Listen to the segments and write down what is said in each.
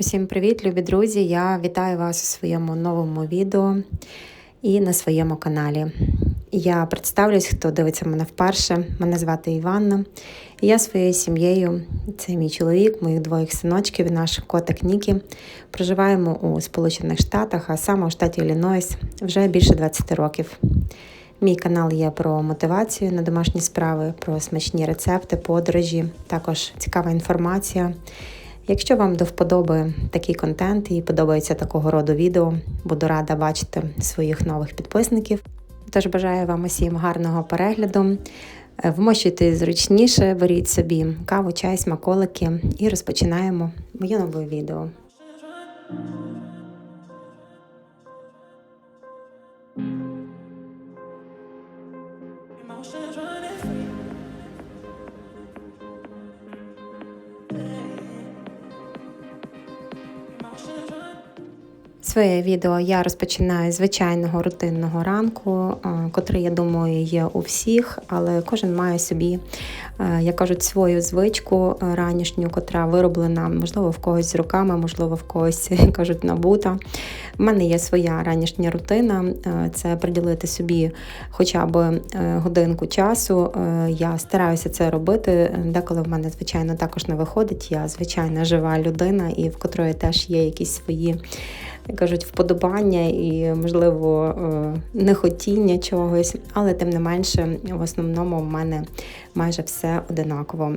Усім привіт, любі друзі! Я вітаю вас у своєму новому відео і на своєму каналі. Я представлюсь, хто дивиться мене вперше. Мене звати Іванна. Я своєю сім'єю, це мій чоловік, моїх двоїх синочків і наш котик Нікі. Проживаємо у Сполучених Штатах, а саме у штаті Іллінойс вже більше 20 років. Мій канал є про мотивацію на домашні справи, про смачні рецепти, подорожі, також цікава інформація. Якщо вам до вподоби такий контент і подобається такого роду відео, буду рада бачити своїх нових підписників. Тож бажаю вам усім гарного перегляду. Е, Вмощуйте зручніше, беріть собі каву, чай, смаколики і розпочинаємо моє нове відео. Своє відео я розпочинаю звичайного рутинного ранку, е, котрий, я думаю, є у всіх, але кожен має собі, е, як кажуть, свою звичку ранішню, котра вироблена, можливо, в когось руками, можливо, в когось як кажуть, набута. У мене є своя ранішня рутина. е, Це приділити собі хоча б годинку часу. Я стараюся це робити. Деколи в мене, звичайно, також не виходить. Я звичайна жива людина, і в котрої теж є якісь свої як кажуть, вподобання і, можливо, е, нехотіння чогось, але тим не менше, в основному в мене майже все одинаково.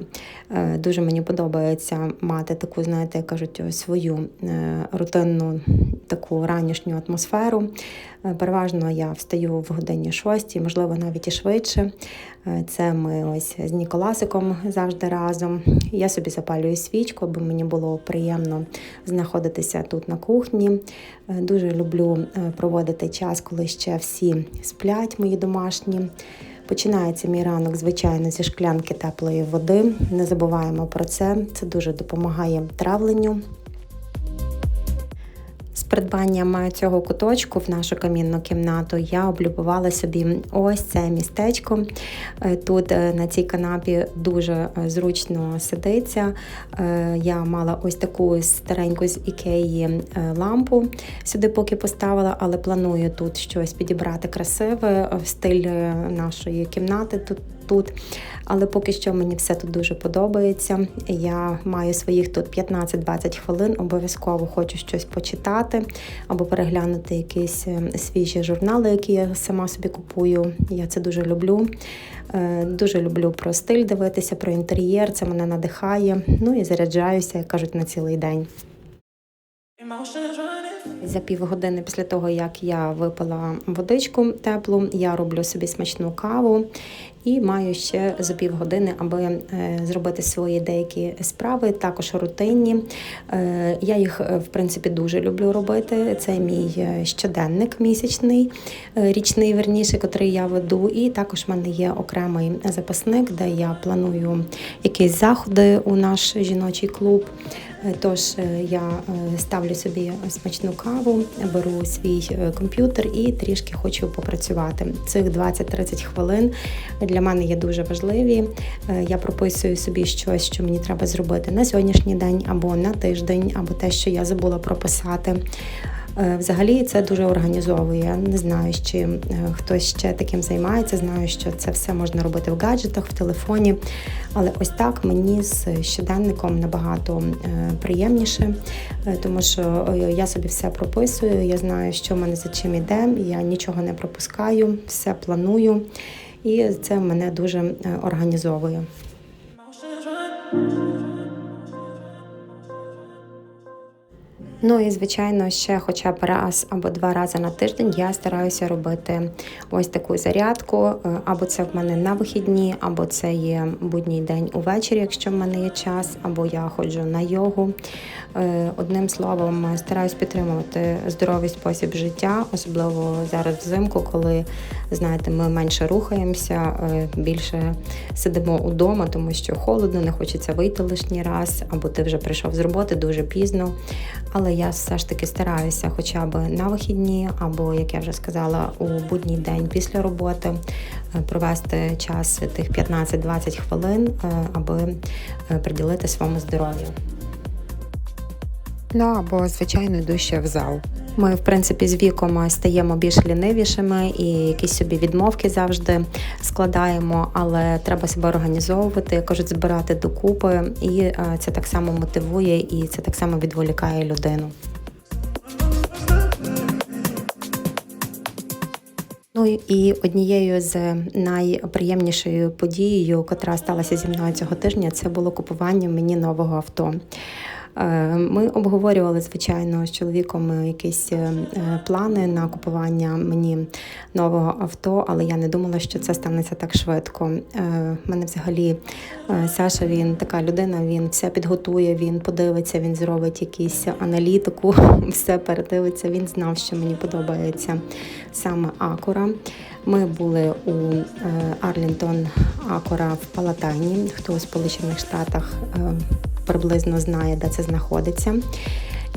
Е, Дуже мені подобається мати таку, знаєте, кажуть, свою е, рутинну таку ранішню атмосферу. Е, Переважно я встаю в годині шостій, можливо, навіть і швидше. Е, Це ми ось з Ніколасиком завжди разом. Я собі запалюю свічку, бо мені було приємно знаходитися тут на кухні. Е, Дуже люблю проводити час, коли ще всі сплять, мої домашні. Починається мій ранок, звичайно, зі шклянки теплої води. Не забуваємо про це. Це дуже допомагає травленню. Придбанням цього куточку в нашу камінну кімнату я облюбувала собі ось це містечко. Е, Тут е, на цій канапі дуже е, зручно сидиться. Я мала ось таку стареньку з ікеї лампу сюди поки поставила, але планую тут щось підібрати красиве в стиль нашої кімнати тут. Тут, але поки що мені все тут дуже подобається. Я маю своїх тут 15-20 хвилин. Обов'язково хочу щось почитати або переглянути якісь е, свіжі журнали, які я сама собі купую. Я це дуже люблю. Е, Дуже люблю про стиль дивитися, про інтер'єр. Це мене надихає. Ну і заряджаюся, як кажуть, на цілий день. За півгодини після того, як я випила водичку теплу, я роблю собі смачну каву і маю ще за півгодини, аби е, зробити свої деякі справи, також рутинні. Е, Я їх, е, в принципі, дуже люблю робити. Це мій щоденник місячний, річний верніше, котрий я веду. І також в мене є окремий запасник, де я планую якісь заходи у наш жіночий клуб. Тож е, я е, ставлю собі смачну каву, беру свій е, комп'ютер і трішки хочу попрацювати. Цих 20-30 хвилин для мене є дуже важливі. Я прописую собі щось, що мені треба зробити на сьогоднішній день або на тиждень, або те, що я забула прописати. Е, Взагалі це дуже організовує. Я не знаю, чи е, хтось ще таким займається. Знаю, що це все можна робити в гаджетах, в телефоні. Але ось так мені з щоденником набагато е, приємніше, тому що я собі все прописую. Я знаю, що в мене за чим іде. Я нічого не пропускаю, все планую, і це мене дуже організовує. Ну і звичайно, ще хоча б раз або два рази на тиждень я стараюся робити ось таку зарядку. Е, Або це в мене на вихідні, або це є будній день увечері, якщо в мене є час, або я ходжу на йогу. Е, Одним словом, стараюсь підтримувати здоровий спосіб життя, особливо зараз взимку, коли знаєте, ми менше рухаємося, е, більше сидимо удома, тому що холодно, не хочеться вийти лишній раз, або ти вже прийшов з роботи дуже пізно. Але Але я все ж таки стараюся хоча б на вихідні, або, як я вже сказала, у будній день після роботи е, провести час тих 15-20 хвилин, е, аби е, приділити своєму здоров'ю. Ну або звичайно йду ще в зал. Ми, в принципі, з віком стаємо більш лінивішими і якісь собі відмовки завжди складаємо, але треба себе організовувати, кажуть, збирати докупи, і е, це так само мотивує, і це так само відволікає людину. Ну і однією з найприємнішою подією, яка сталася зі мною цього тижня, це було купування мені нового авто. Е, Ми обговорювали, звичайно, з чоловіком якісь е, плани на купування мені нового авто, але я не думала, що це станеться так швидко. У мене взагалі е, Саша він така людина, він все підготує, він подивиться, він зробить якусь аналітику, все передивиться. Він знав, що мені подобається саме Акура. Ми були у е, Арлінтон Акура в Палатайні. Хто у Сполучених Штатах е, приблизно знає, де це знаходиться.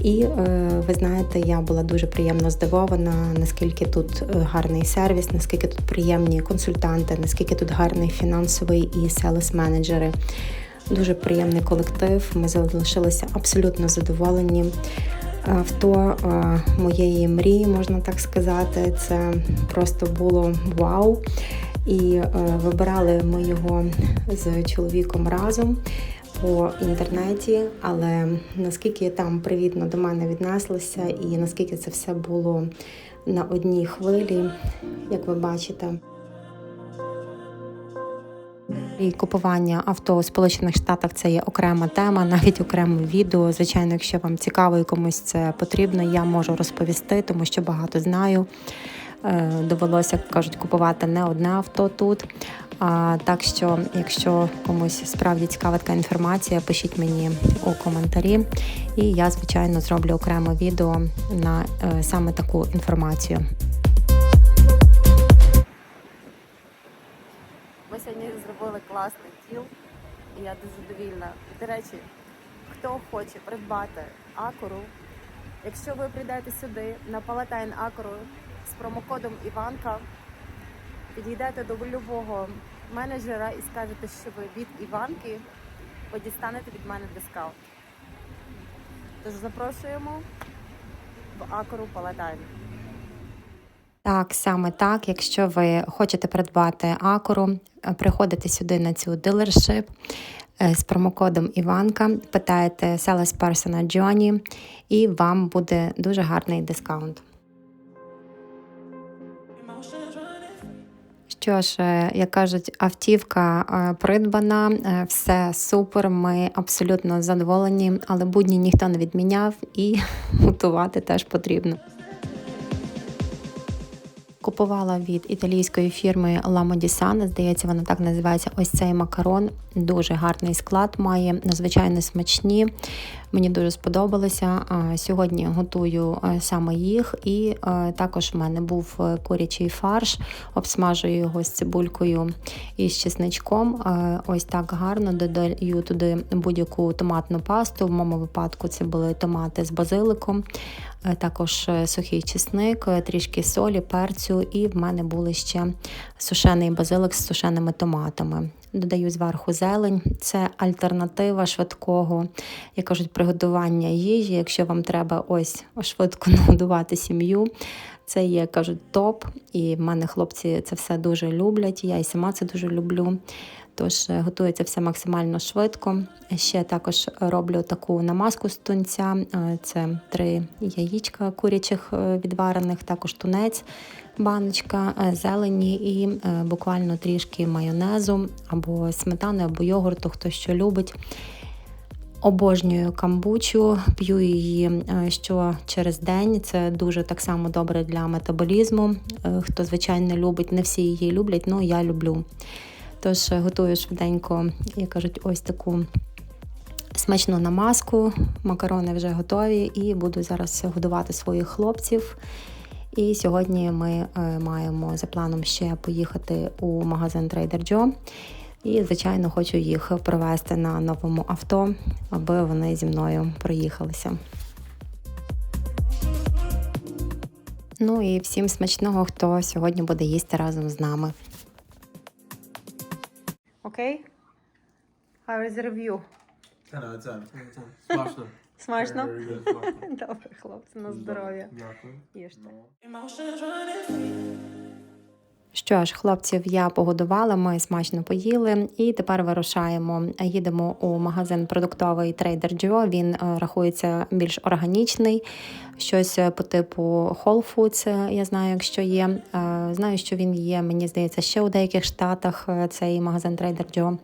І е, ви знаєте, я була дуже приємно здивована, наскільки тут гарний сервіс, наскільки тут приємні консультанти, наскільки тут гарний фінансовий і селес менеджери. Дуже приємний колектив. Ми залишилися абсолютно задоволені. Авто е, моєї мрії, можна так сказати, це просто було вау. І е, вибирали ми його з чоловіком разом по інтернеті, але наскільки там привітно до мене віднеслися, і наскільки це все було на одній хвилі, як ви бачите. І купування авто у Сполучених Штатах це є окрема тема, навіть окреме відео. Звичайно, якщо вам цікаво і комусь це потрібно, я можу розповісти, тому що багато знаю. Е, Довелося, як кажуть, купувати не одне авто тут. А, так що, якщо комусь справді цікава така інформація, пишіть мені у коментарі, і я, звичайно, зроблю окреме відео на е, саме таку інформацію. Класний діл, і я дуже довільна. До речі, хто хоче придбати акуру, якщо ви прийдете сюди на Палатайн Акуру з промокодом Іванка, підійдете до любого менеджера і скажете, що ви від Іванки, ви дістанете від мене дискаунт. Тож запрошуємо в Акуру Палатайн. Так, саме так. Якщо ви хочете придбати акуру, приходите сюди на цю дилершип е, з промокодом Іванка, питаєте Sales Person Johnny, і вам буде дуже гарний дискаунт. Що ж, е, як кажуть, автівка е, придбана, все супер. Ми абсолютно задоволені, але будні ніхто не відміняв і готувати теж потрібно. Купувала від італійської фірми La Modisana, здається, вона так називається. Ось цей макарон. Дуже гарний склад має, надзвичайно смачні. Мені дуже сподобалося. Сьогодні готую е, саме їх, і е, також в мене був е, курячий фарш, обсмажую його з цибулькою і з чесничком. Ось так гарно додаю туди будь-яку томатну пасту. В моєму випадку це були томати з базиликом, також сухий чесник, трішки солі, перцю, і в мене були ще сушений базилик з сушеними томатами. Додаю зверху зелень. Це альтернатива швидкого, як кажуть, приготування їжі. Якщо вам треба ось швидко нагодувати сім'ю, це є, кажуть, топ. І в мене хлопці це все дуже люблять. Я і сама це дуже люблю. Тож е, готується все максимально швидко. Ще також роблю таку намазку з тунця. Е, Це три яєчка курячих е, відварених, також тунець, баночка, е, зелені і е, буквально трішки майонезу або сметани, або йогурту, хто що любить. Обожнюю камбучу, п'ю її е, що через день. Це дуже так само добре для метаболізму. Хто звичайно любить, не всі її люблять, але я люблю. Тож готую швиденько, як кажуть, ось таку смачну намазку. Макарони вже готові, і буду зараз годувати своїх хлопців. І сьогодні ми е, маємо за планом ще поїхати у магазин Trader Joe. І, звичайно, хочу їх провести на новому авто, аби вони зі мною проїхалися. Ну і всім смачного, хто сьогодні буде їсти разом з нами. Окей? How is the review? 10 out of 10. Смачно. Смачно? Very good, смачно. Добре, хлопці, на здоров'я. Дякую. Їжте. Free. Що ж, хлопців я погодувала, ми смачно поїли, і тепер вирушаємо. Їдемо у магазин продуктовий Trader Joe. Він е, рахується більш органічний, щось е, по типу Whole Foods, е, Я знаю, якщо є. Е, Знаю, що він є. Мені здається, ще у деяких штатах е, цей магазин Trader Joe.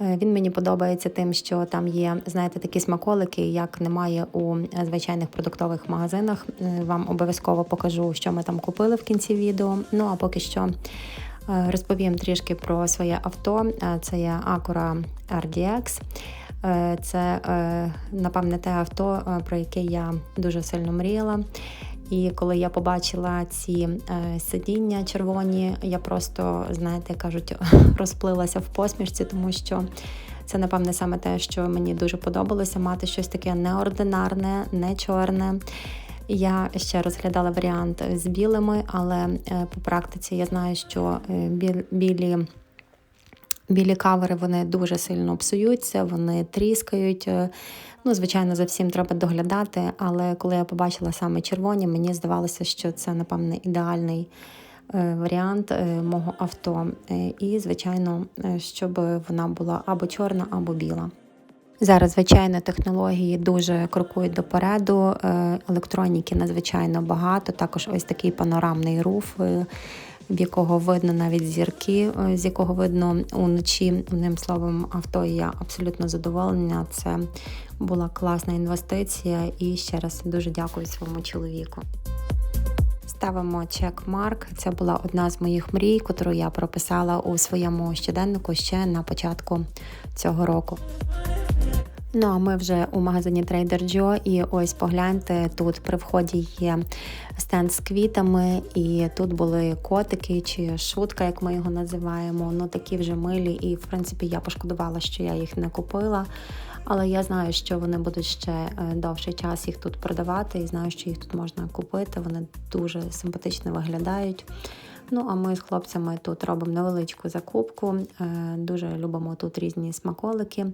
Е, Він мені подобається тим, що там є, знаєте, такі смаколики, як немає у е, звичайних продуктових магазинах. Е, Вам обов'язково покажу, що ми там купили в кінці відео. Ну а поки що розповім трішки про своє авто. Це є Acura RDX. Це, напевне, те авто, про яке я дуже сильно мріяла. І коли я побачила ці е, сидіння червоні, я просто, знаєте, кажуть, розплилася в посмішці, тому що це, напевне, саме те, що мені дуже подобалося, мати щось таке неординарне, не чорне. Я ще розглядала варіант з білими, але е, по практиці я знаю, що е, білі. Білі кавери вони дуже сильно псуються, вони тріскають. Ну, звичайно, за всім треба доглядати, але коли я побачила саме червоні, мені здавалося, що це, напевне, ідеальний е, варіант е, мого авто. Е, І, звичайно, щоб вона була або чорна, або біла. Зараз, звичайно, технології дуже крокують допереду. Електроніки надзвичайно багато. Також ось такий панорамний руф, в якого видно навіть зірки, е, з якого видно уночі. Одним словом, авто я абсолютно задоволена. Це була класна інвестиція. І ще раз дуже дякую своєму чоловіку. Ставимо чек-марк. Це була одна з моїх мрій, яку я прописала у своєму щоденнику ще на початку цього року. Ну а ми вже у магазині Trader Joe, і ось погляньте, тут при вході є стенд з квітами, і тут були котики чи шутка, як ми його називаємо. Ну такі вже милі. І в принципі я пошкодувала, що я їх не купила. Але я знаю, що вони будуть ще е, довший час їх тут продавати, і знаю, що їх тут можна купити. Вони дуже симпатично виглядають. Ну, а ми з хлопцями тут робимо невеличку закупку. Е, Дуже любимо тут різні смаколики.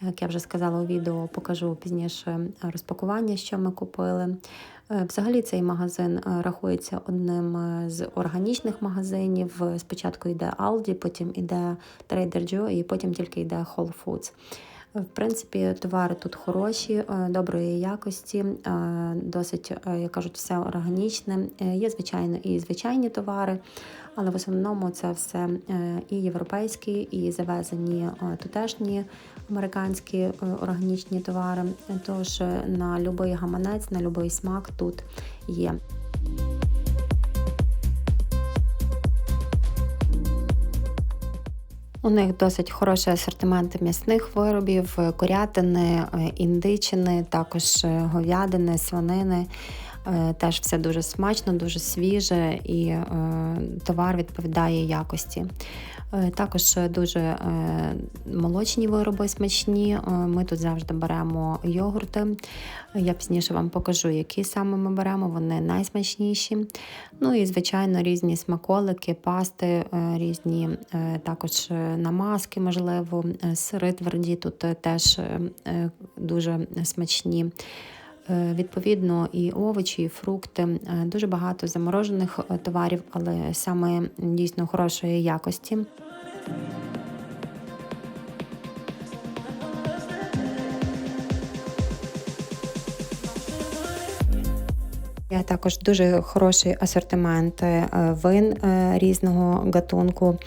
Як я вже сказала у відео, покажу пізніше розпакування, що ми купили. Е, Взагалі цей магазин е, рахується одним е, з органічних магазинів. Спочатку йде Aldi, потім йде Trader Joe і потім тільки йде Whole Foods. В принципі, товари тут хороші, е, доброї якості, е, досить, е, як кажуть, все органічне. Є, звичайно, і звичайні товари, але в основному це все і європейські, і завезені тутешні американські органічні товари. Тож на будь-який гаманець, на будь-який смак тут є. У них досить хороший асортимент м'ясних виробів, е, курятини, е, індичини, також е, говядини, свинини. Теж все дуже смачно, дуже свіже і товар відповідає якості. Е, Також е, дуже е, молочні вироби смачні. Ми тут завжди беремо йогурти. Я пізніше вам покажу, які саме ми беремо, вони найсмачніші. Ну і, звичайно, різні смаколики, пасти, різні також намазки, можливо, сири тверді тут теж дуже смачні. Е, Відповідно, і овочі, і фрукти, Е, дуже багато заморожених е, товарів, але саме дійсно хорошої якості. Є також дуже хороший асортимент вин різного гатунку.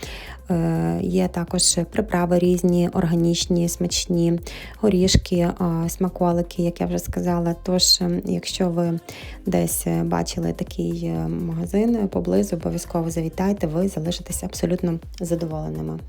Е, Є також приправи різні, органічні, смачні, горішки, е, смаколики, як я вже сказала. Тож, е, якщо ви десь бачили такий магазин поблизу, обов'язково завітайте, ви залишитеся абсолютно задоволеними.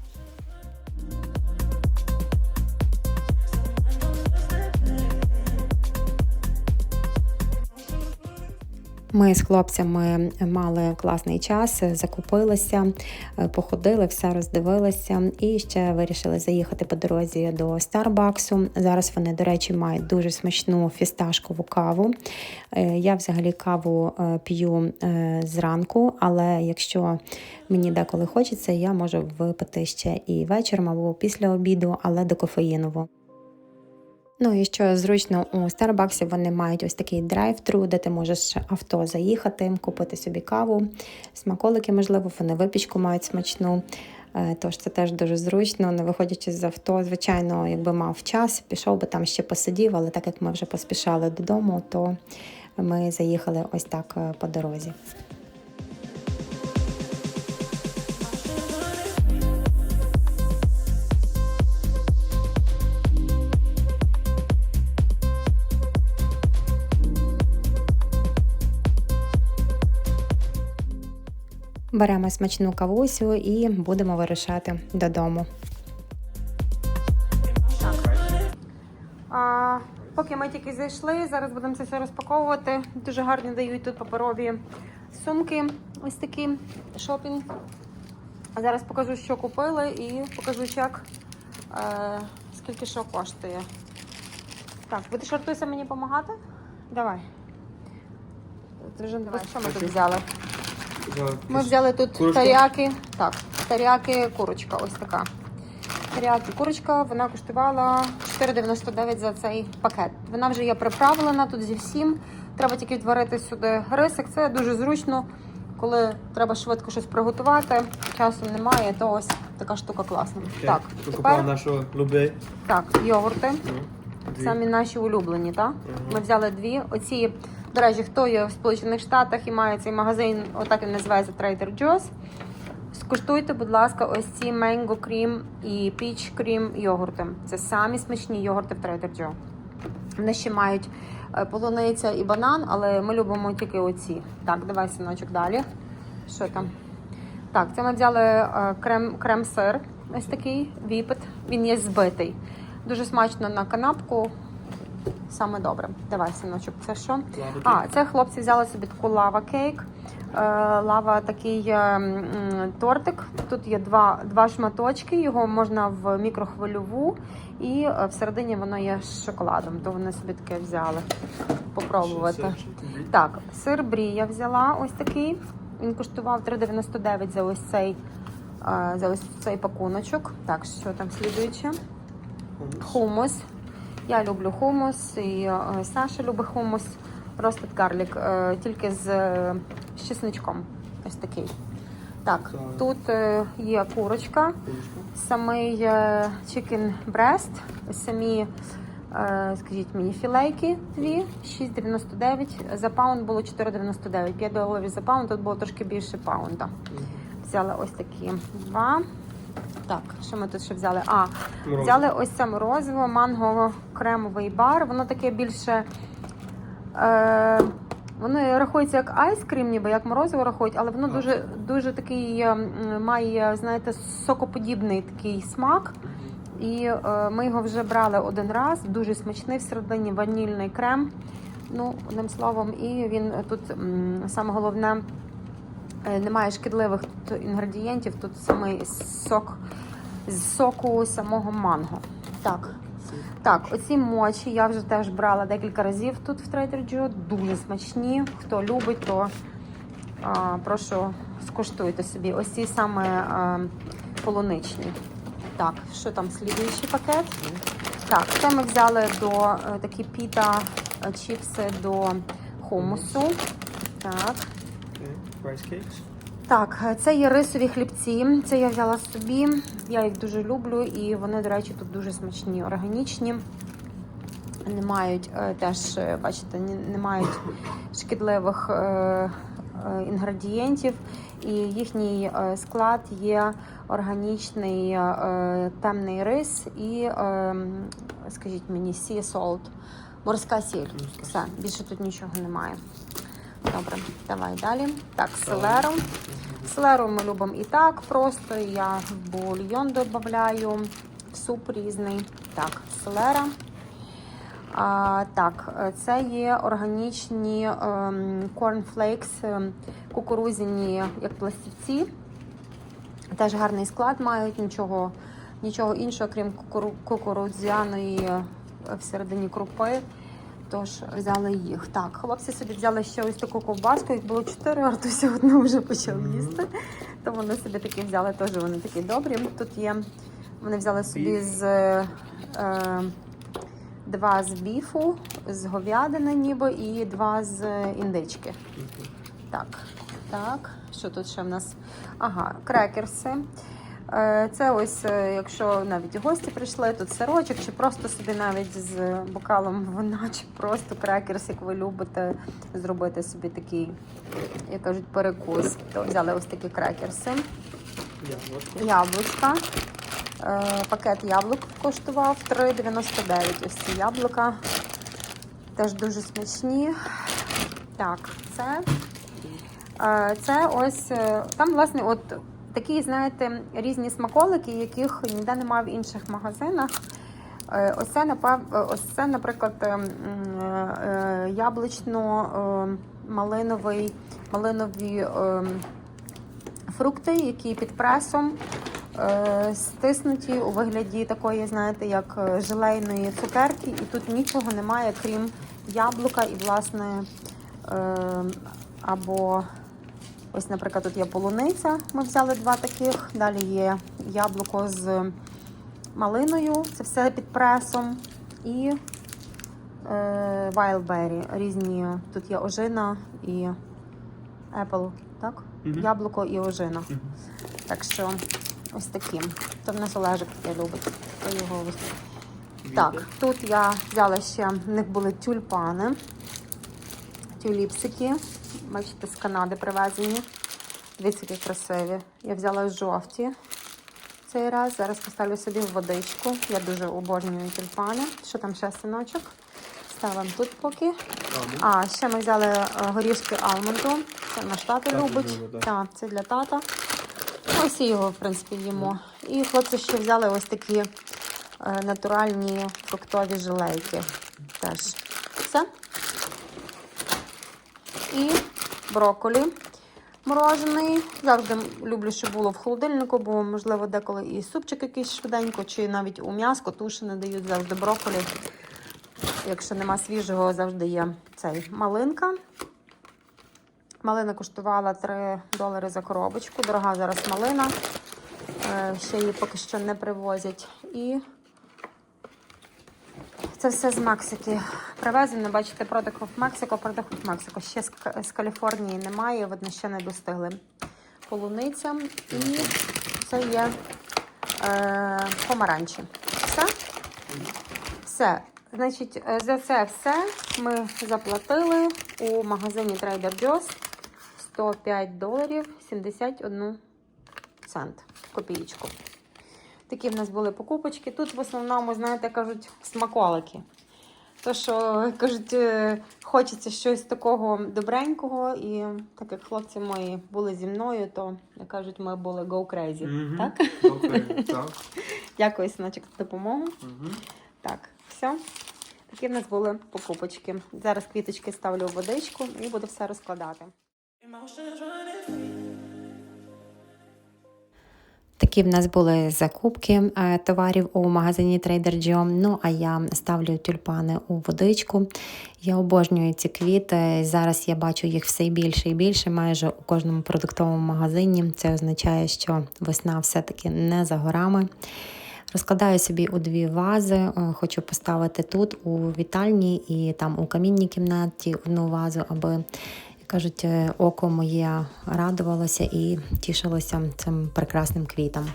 Ми з хлопцями мали класний час, закупилися, е, походили, все роздивилися і ще вирішили заїхати по дорозі до Старбаксу. Зараз вони, до речі, мають дуже смачну фісташкову каву. Е, Я взагалі каву е, п'ю зранку, але якщо мені деколи хочеться, я можу випити ще і вечором або після обіду, але до кофеїнову. Ну і що зручно у Старбаксі вони мають ось такий драйв-тру, де ти можеш авто заїхати, купити собі каву, смаколики, можливо, вони випічку мають смачну. Е, Тож це теж дуже зручно, не виходячи з авто, звичайно, якби мав час, пішов би там ще посидів, але так як ми вже поспішали додому, то ми заїхали ось так е, по дорозі. Беремо смачну кавусю і будемо вирушати додому. А, поки ми тільки зайшли, зараз будемо це все розпаковувати. Дуже гарні дають тут паперові сумки. Ось такі шопінг. А зараз покажу, що купили, і покажу, як е, скільки що коштує. Так, будеш Артуся мені допомагати? Давай. Вже Давай. що ми тут взяли? Ми взяли тут Курочка? таряки. Так, таряки, курочка, ось така. Таряки, курочка, вона коштувала 4,99 за цей пакет. Вона вже є приправлена тут зі всім. Треба тільки відварити сюди рисик. Це дуже зручно, коли треба швидко щось приготувати. Часу немає, то ось така штука класна. Так, Покупав тепер нашу любий. так, йогурти. Дві. Самі наші улюблені, так? Ага. Ми взяли дві. Оці, до речі, хто є в Сполучених Штатах і має цей магазин, отак він називається Trader Joe's. Скуштуйте, будь ласка, ось ці Mango Cream і Peach Cream йогурти. Це самі смачні йогурти в Trader Joe. Вони ще мають е, полуниця і банан, але ми любимо тільки оці. Так, давай, синочок, далі. Що там? Так, це ми взяли е, крем, крем-сир, ось такий віпет. Він є збитий. Дуже смачно на канапку. Саме добре. Давай, синочок, це що? А, це хлопці взяли собі таку лава кейк. Е, лава такий е, тортик. Тут є два, два шматочки, його можна в мікрохвильову, і е, всередині воно є з шоколадом. То вони собі таке взяли попробувати. Так, сир брі я взяла ось такий. Він коштував 3,99 за ось цей, за ось цей пакуночок. Так, що там слідуюче? Хумус. Я люблю хумус, і е, Саша любить хумус. Roasted garlic, е, тільки з, е, з чесничком. Ось такий. Так, тут є курочка, самий chicken breast, самі, скажіть мені, філейки дві, 6,99. За паунд було 4,99. 5 доларів за паунд, тут було трошки більше паунда. Взяла ось такі два. Так, що ми тут ще взяли? А, Морозиво. Взяли ось це морозиво, манго кремовий бар. Воно таке більше. Е, воно рахується як айскрім, ніби як морозиво рахують, але воно дуже дуже такий е, має, знаєте, сокоподібний такий смак. І е, ми його вже брали один раз. Дуже смачний всередині ванільний крем. Ну, одним словом, і він тут саме головне. Е, Немає шкідливих тут інгредієнтів, тут самий сок з соку самого манго. Так. Так, оці мочі я вже теж брала декілька разів тут в Trader Joe. Дуже смачні. Хто любить, то а, прошу скуштуйте собі. Ось ці саме а, полуничні. Так, що там слідуючий пакет? Так, це ми взяли до е, такі піта е, чіпси до хумусу. Так. Окей. Rice cakes. Так, це є рисові хлібці. Це я взяла собі. Я їх дуже люблю, і вони, до речі, тут дуже смачні, органічні. Не мають е, теж, е, бачите, не мають шкідливих е, інгредієнтів. І їхній склад є органічний темний рис і, скажіть мені, sea salt, морська сіль. Все, більше тут нічого немає. Добре, давай далі. Так, селеру. Селеру ми любимо і так просто. Я бульйон додаю, суп різний. Так, селера. А, так, це є органічні ем, cornflakes, ем, кукурузяні як пластівці. Теж гарний склад мають, нічого, нічого іншого, крім кукуру, кукурудзяної е, всередині крупи. Тож взяли їх. Так, хлопці собі взяли ще ось таку ковбаску, їх було чотири, Артуся одну вже почав їсти. То вони собі такі взяли, теж вони такі добрі. Тут є, вони взяли собі з е, два з біфу, з говядини ніби, і два з індички. Так, так. Що тут ще в нас? Ага, крекерси. Е, Це ось, е, якщо навіть гості прийшли, тут сирочок, чи просто собі навіть з бокалом вина, чи просто крекерс, як ви любите, зробити собі такий, як кажуть, перекус. То взяли ось такі крекерси. Яблучка. Е, Пакет яблук коштував 3,99. Ось ці яблука. Теж дуже смачні. Так, це. Це ось там, власне, от такі, знаєте, різні смаколики, яких ніде немає в інших магазинах. Е, Ось це, е, ось це, наприклад, е, м, е, яблучно-малиновий, малинові е, фрукти, які під пресом стиснуті у вигляді такої, знаєте, як желейної цукерки, і тут нічого немає, крім яблука і, власне, е, або ось, наприклад, тут є полуниця. Ми взяли два таких. Далі є яблуко з малиною, це все під пресом. І е, wildberry, різні. Тут є ожина і apple, так? Мгм. Яблуко і ожина. Мгм. Так що ось такі. То в нас Олежик таке любить. То його. Так, тут я взяла ще, в них були тюльпани, тюліпсики. Бачите, з Канади привезені. Дивіться, які красиві. Я взяла жовті цей раз. Зараз поставлю собі в водичку. Я дуже обожнюю тюльпани. Що там ще синочок? Ставимо тут поки. А, ще ми взяли е, горішки алмонду. Це наш тато Тато любить. любить, так. Так, це для тата. Ми всі його, в принципі, їмо. І хлопці ще взяли ось такі е, натуральні фруктові жилейки. Теж. Все. І брокколі морожений. Завжди люблю, щоб було в холодильнику, бо, можливо, деколи і супчик якийсь швиденько, чи навіть у м'яско тушене дають завжди брокколі. Якщо нема свіжого, завжди є цей малинка. Малина коштувала 3 долари за коробочку. Дорога зараз малина. Е, Ще її поки що не привозять. І це все з Мексики. Привезено, бачите, Product of Mexico, Product of Mexico. Ще з, Каліфорнії немає, видно, ще не достигли. Полуниця. І це є е, помаранчі. Все? Все. Значить, е, за це все ми заплатили у магазині Trader Joe's 105 доларів 71 цент. Копієчку. Такі в нас були покупочки. Тут в основному, знаєте, кажуть, смаколики. То, що кажуть, е, хочеться щось такого добренького, і так як хлопці мої були зі мною, то як кажуть, ми були go crazy. Мгм. Так? Окей, так. Дякую, синочок, за допомогу. Мгм. Так, все. Такі в нас були покупочки. Зараз квіточки ставлю в водичку і буду все розкладати. Такі в нас були закупки е, товарів у магазині Trader Joe. Ну а я ставлю тюльпани у водичку. Я обожнюю ці квіти. Зараз я бачу їх все більше і більше, майже у кожному продуктовому магазині. Це означає, що весна все-таки не за горами. Розкладаю собі у дві вази. Е, Хочу поставити тут у вітальні і там у камінній кімнаті одну вазу, аби кажуть, е, око моє радувалося і тішилося цим прекрасним квітом.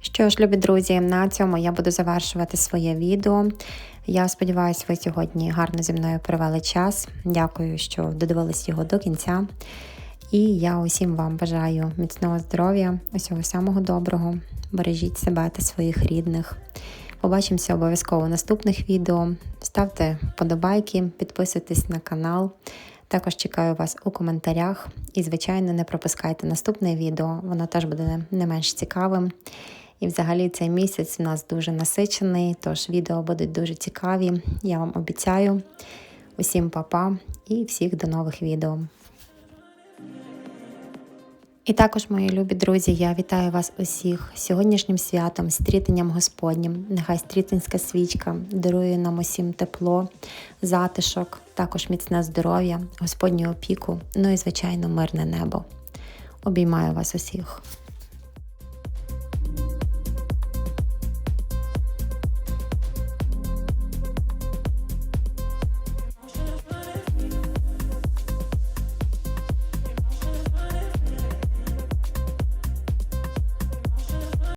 Що ж, любі друзі, на цьому я буду завершувати своє відео. Я сподіваюся, ви сьогодні гарно зі мною провели час. Дякую, що додивились його до кінця. І я усім вам бажаю міцного здоров'я, усього самого доброго. Бережіть себе та своїх рідних. Побачимося обов'язково в наступних відео. Ставте вподобайки, підписуйтесь на канал. Також чекаю вас у коментарях і, звичайно, не пропускайте наступне відео, воно теж буде не менш цікавим. І взагалі цей місяць у нас дуже насичений, тож відео будуть дуже цікаві. Я вам обіцяю. Усім па-па і всіх до нових відео. І також, мої любі друзі, я вітаю вас усіх сьогоднішнім святом, стрітенням Господнім. Нехай стрітинська свічка дарує нам усім тепло, затишок, також міцне здоров'я, Господню опіку, ну і звичайно мирне небо. Обіймаю вас усіх.